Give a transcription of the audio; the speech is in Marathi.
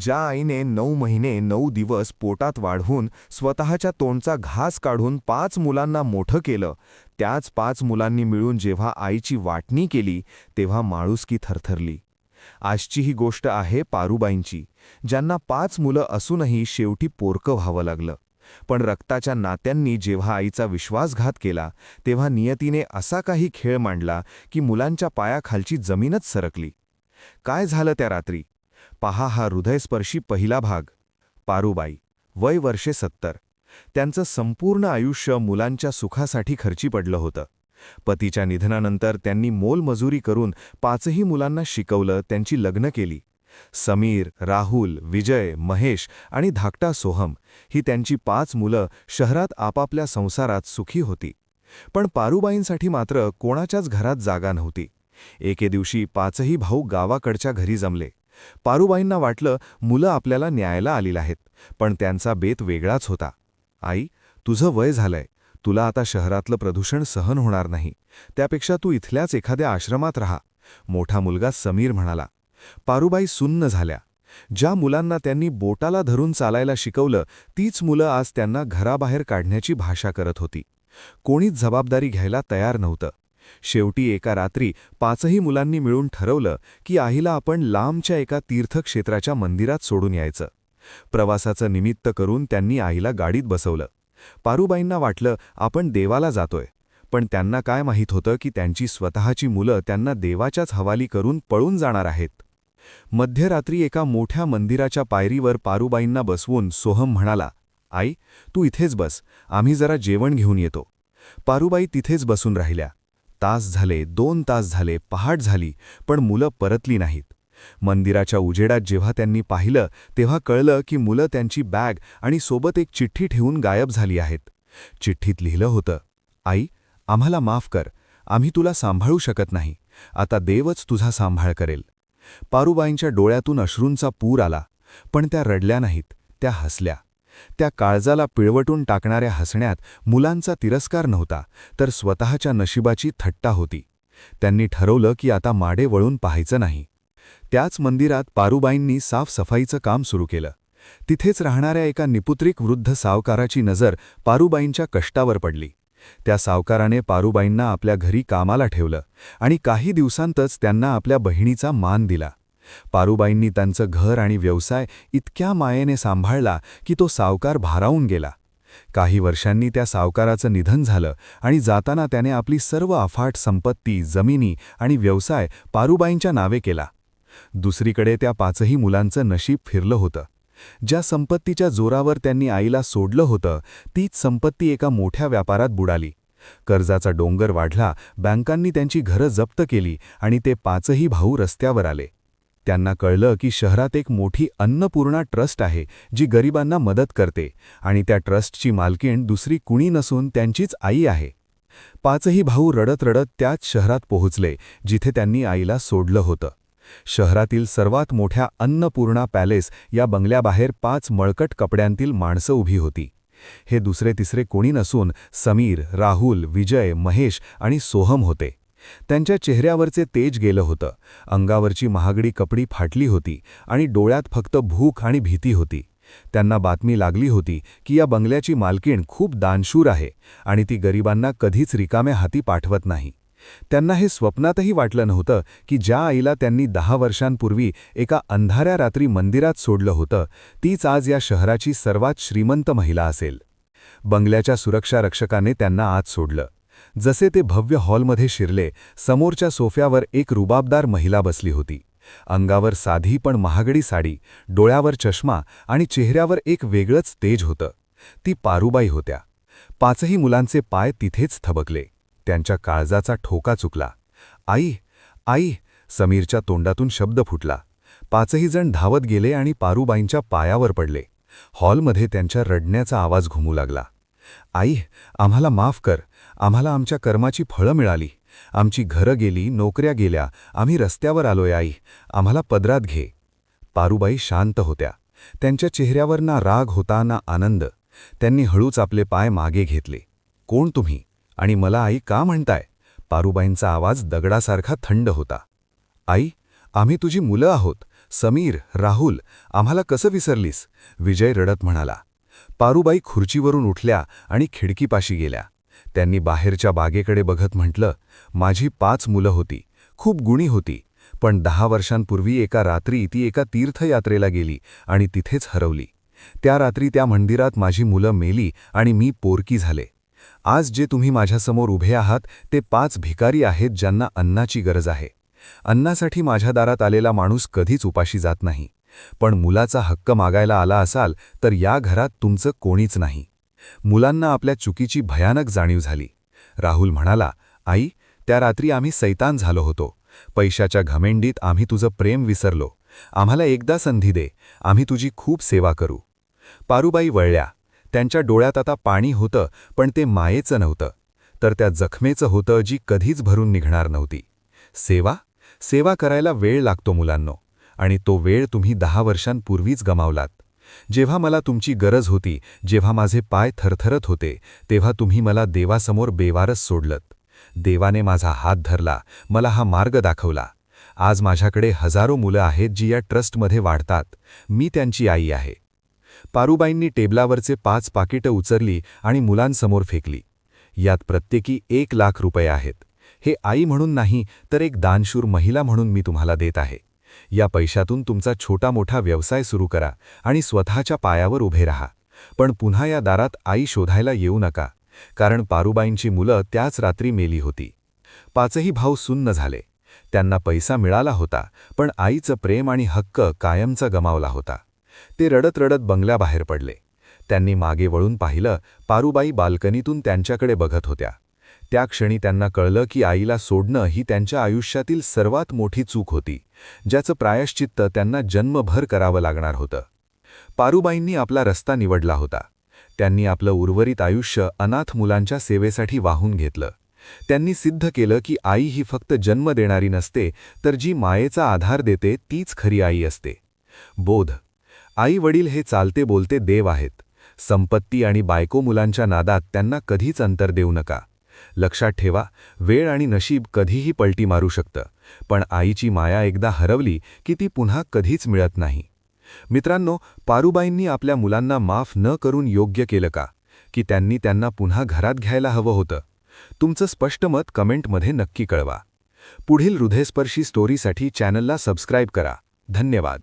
ज्या आईने नऊ महिने नऊ दिवस पोटात वाढवून स्वतःच्या तोंडचा घास काढून पाच मुलांना मोठं केलं त्याच पाच मुलांनी मिळून जेव्हा आईची वाटणी केली तेव्हा माळुसकी थरथरली. आजची ही गोष्ट आहे पारुबाईंची ज्यांना पाच मुलं असूनही शेवटी पोरकं व्हावं लागलं. पण रक्ताच्या नात्यांनी जेव्हा आईचा विश्वासघात केला तेव्हा नियतीने असा काही खेळ मांडला की मुलांच्या पायाखालची जमीनच सरकली. काय झालं त्या रात्री? पहा हा हृदयस्पर्शी पहिला भाग. पारुबाई वय वर्षे सत्तर. त्यांचं संपूर्ण आयुष्य मुलांच्या सुखासाठी खर्ची पडलं होतं. पतीच्या निधनानंतर त्यांनी मोलमजुरी करून पाचही मुलांना शिकवलं त्यांची लग्न केली. समीर राहुल विजय महेश आणि धाकटा सोहम ही त्यांची पाच मुलं शहरात आपापल्या संसारात सुखी होती. पण पारुबाईंसाठी मात्र कोणाच्याच घरात जागा नव्हती. एके दिवशी पाचही भाऊ गावाकडच्या घरी जमले. पारुबाईंना वाटलं मुलं आपल्याला न्यायला आलेली आहेत पण त्यांचा बेत वेगळाच होता. आई तुझं वय झालंय. तुला आता शहरातलं प्रदूषण सहन होणार नाही. त्यापेक्षा तू इथल्याच एखाद्या आश्रमात राहा. मोठा मुलगा समीर म्हणाला. पारुबाई सुन्न झाल्या. ज्या मुलांना त्यांनी बोटाला धरून चालायला शिकवलं तीच मुलं आज त्यांना घराबाहेर काढण्याची भाषा करत होती. कोणीच जबाबदारी घ्यायला तयार नव्हतं. शेवटी एका रात्री पाचही मुलांनी मिळून ठरवलं की आईला आपण लांबच्या एका तीर्थक्षेत्राच्या मंदिरात सोडून यायचं. प्रवासाचं निमित्त करून त्यांनी आईला गाडीत बसवलं. पारुबाईंना वाटलं आपण देवाला जातोय. पण त्यांना काय माहीत होतं की त्यांची स्वतःची मुलं त्यांना देवाच्याच हवाली करून पळून जाणार आहेत. मध्यरात्री एका मोठ्या मंदिराच्या पायरीवर पारुबाईंना बसवून सोहम म्हणाला आई तू इथेच बस आम्ही जरा जेवण घेऊन येतो. पारुबाई तिथेच बसून राहिल्या. तास झाले दोन तास झाले पहाट झाली पण मुलं परतली नाहीत. मंदिराच्या उजेडात जेव्हा त्यांनी पाहिलं तेव्हा कळलं की मुलं त्यांची बॅग आणि सोबत एक चिठ्ठी ठेवून गायब झाली आहेत. चिठ्ठीत लिहिलं होतं आई आम्हाला माफ कर आम्ही तुला सांभाळू शकत नाही आता देवच तुझा सांभाळ करेल. पारुबाईंच्या डोळ्यातून अश्रूंचा पूर आला पण त्या रडल्या नाहीत त्या हसल्या. त्या काळजाला पिळवटून टाकणाऱ्या हसण्यात मुलांचा तिरस्कार नव्हता तर स्वतःच्या नशिबाची थट्टा होती. त्यांनी ठरवलं की आता माडे वळून पाहायचं नाही. त्याच मंदिरात पारुबाईंनी साफसफाईचं काम सुरू केलं. तिथेच राहणाऱ्या एका निपुत्रिक वृद्ध सावकाराची नजर पारुबाईंच्या कष्टावर पडली. त्या सावकाराने पारुबाईंना आपल्या घरी कामाला ठेवलं आणि काही दिवसांतच त्यांना आपल्या बहिणीचा मान दिला. पारुबाईंनी त्यांचं घर आणि व्यवसाय इतक्या मायेने सांभाळला की तो सावकार भारावून गेला. काही वर्षांनी त्या सावकाराचं निधन झालं आणि जाताना त्याने आपली सर्व अफाट संपत्ती जमिनी आणि व्यवसाय पारुबाईंच्या नावे केला. दुसरीकडे त्या पाचही मुलांचं नशीब फिरलं होतं. ज्या संपत्तीच्या जोरावर त्यांनी आईला सोडलं होतं तीच संपत्ती एका मोठ्या व्यापारात बुडाली. कर्जाचा डोंगर वाढला बँकांनी त्यांची घरं जप्त केली आणि ते पाचही भाऊ रस्त्यावर आले. त्यांना कळलं की शहरात एक मोठी अन्नपूर्णा ट्रस्ट आहे जी गरिबांना मदत करते आणि त्या ट्रस्टची मालकीण दुसरी कुणी नसून त्यांचीच आई आहे. पाचही भाऊ रडत रडत त्याच शहरात पोहोचले जिथे त्यांनी आईला सोडलं होतं. शहरातील सर्वात मोठ्या अन्नपूर्णा पॅलेस या बंगल्याबाहेर पाच मळकट कपड्यांतील माणसं उभी होती. हे दुसरे तिसरे कोणी नसून समीर राहुल विजय महेश आणि सोहम होते. त्यांच्या चेहऱ्यावरचे तेज गेलं होतं. अंगावरची महागडी कपडी फाटली होती आणि डोळ्यात फक्त भूक आणि भीती होती. त्यांना बातमी लागली होती की या बंगल्याची मालकीण खूप दानशूर आहे आणि ती गरिबांना कधीच रिकाम्या हाती पाठवत नाही. त्यांना हे स्वप्नातही वाटलं नव्हतं की ज्या आईला त्यांनी दहा वर्षांपूर्वी एका अंधाऱ्या रात्री मंदिरात सोडलं होतं तीच आज या शहराची सर्वात श्रीमंत महिला असेल. बंगल्याच्या सुरक्षा रक्षकाने त्यांना आज सोडलं. जसे ते भव्य हॉलमध्ये शिरले समोरच्या सोफ्यावर एक रुबाबदार महिला बसली होती. अंगावर साधी पण महागडी साडी डोळ्यावर चष्मा आणि चेहऱ्यावर एक वेगळंच तेज होतं. ती पारुबाई होत्या. पाचही मुलांचे पाय तिथेच थबकले. त्यांच्या काळजाचा ठोका चुकला. आई आई समीरच्या तोंडातून शब्द फुटला. पाचही जण धावत गेले आणि पारुबाईंच्या पायावर पडले. हॉलमध्ये त्यांच्या रडण्याचा आवाज घुमू लागला. आई आम्हाला माफ कर. आम्हाला आमच्या कर्माची फळं मिळाली. आमची घरं गेली नोकऱ्या गेल्या. आम्ही रस्त्यावर आलोय आई. आम्हाला पदरात घे. पारुबाई शांत होत्या. त्यांच्या चेहऱ्यावर ना राग होता ना आनंद. त्यांनी हळूच आपले पाय मागे घेतले. कोण तुम्ही? आणि मला आई का म्हणताय? पारुबाईंचा आवाज दगडासारखा थंड होता. आई आम्ही तुझी मुलं आहोत. समीर राहुल आम्हाला कसं विसरलीस? विजय रडत म्हणाला. पारूबाई खुर्चीवरून उठल्या आणि खिडकीपाशी गेल्या. त्यांनी बाहेरच्या बागेकडे बघत म्हटलं माझी पाच मुलं होती. खूप गुणी होती. पण दहा वर्षांपूर्वी एका रात्री ती एका तीर्थयात्रेला गेली आणि तिथेच हरवली. त्या रात्री त्या मंदिरात माझी मुलं मेली आणि मी पोरकी झाले. आज जे तुम्ही माझ्यासमोर उभे आहात ते पाच भिकारी आहेत ज्यांना अन्नाची गरज आहे. अन्नासाठी माझ्या दारात आलेला माणूस कधीच उपाशी जात नाही. पण मुलाचा हक्क मागायला आला असाल तर या घरात तुमचं कोणीच नाही. मुलांना आपल्या चुकीची भयानक जाणीव झाली. राहुल म्हणाला आई त्या रात्री आम्ही सैतान झालो होतो. पैशाच्या घमेंडीत आम्ही तुझं प्रेम विसरलो. आम्हाला एकदा संधी दे. आम्ही तुझी खूप सेवा करू. पारुबाई वळल्या. त्यांच्या डोळ्यात आता पाणी होतं पण ते मायेचं नव्हतं. तर त्या जखमेचं होतं जी कधीच भरून निघणार नव्हती. सेवा? सेवा करायला वेळ लागतो मुलांनो. आणि तो वेळ तुम्ही दहा वर्षांपूर्वीच गमावलात. जेव्हा मला तुमची गरज होती जेव्हा माझे पाय थरथरत होते तेव्हा तुम्ही मला देवासमोर बेवारस सोडलत. देवाने माझा हात धरला मला हा मार्ग दाखवला. आज माझ्याकडे हजारो मुलं आहेत जी या ट्रस्टमध्ये वाढतात. मी त्यांची आई आहे. पारुबाईंनी टेबलावरचे पाच पाकिटं उचरली आणि मुलांसमोर फेकली. यात प्रत्येकी एक लाख रुपये आहेत. हे आई म्हणून नाही तर एक दानशूर महिला म्हणून मी तुम्हाला देत आहे. या पैशातून तुमचा छोटा मोठा व्यवसाय सुरू करा आणि स्वतःच्या पायावर उभे राहा. पण पुन्हा या दारात आई शोधायला येऊ नका कारण पारुबाईंची मुलं त्याच रात्री मेली होती. पाचही भाऊ सुन्न झाले. त्यांना पैसा मिळाला होता पण आईचं प्रेम आणि हक्क कायमचा गमावला होता. ते रडत रडत बंगल्याबाहेर पडले. त्यांनी मागे वळून पाहिलं पारुबाई बाल्कनीतून त्यांच्याकडे बघत होत्या. त्या क्षणी त्यांना कळलं की आईला सोडणं ही त्यांच्या आयुष्यातील सर्वात मोठी चूक होती ज्याचं प्रायश्चित्त त्यांना जन्मभर करावं लागणार होतं. पारुबाईंनी आपला रस्ता निवडला होता. त्यांनी आपलं उर्वरित आयुष्य अनाथ मुलांच्या सेवेसाठी वाहून घेतलं. त्यांनी सिद्ध केलं की आई ही फक्त जन्म देणारी नसते तर जी मायेचा आधार देते तीच खरी आई असते. बोध. आई वडील हे चालते बोलते देव आहेत. संपत्ती आणि बायको मुलांच्या नादात त्यांना कधीच अंतर देऊ नका. लक्षात ठेवा वेळ आणि नशीब कधीही पलटी मारू शकतं पण आईची माया एकदा हरवली की ती पुन्हा कधीच मिळत नाही. मित्रांनो पारुबाईंनी आपल्या मुलांना माफ न करून योग्य केलं का? की त्यांनी त्यांना पुन्हा घरात घ्यायला हवं होतं? तुमचं स्पष्ट मत कमेंटमध्ये नक्की कळवा. पुढील हृदयस्पर्शी स्टोरीसाठी चॅनलला सबस्क्राईब करा. धन्यवाद.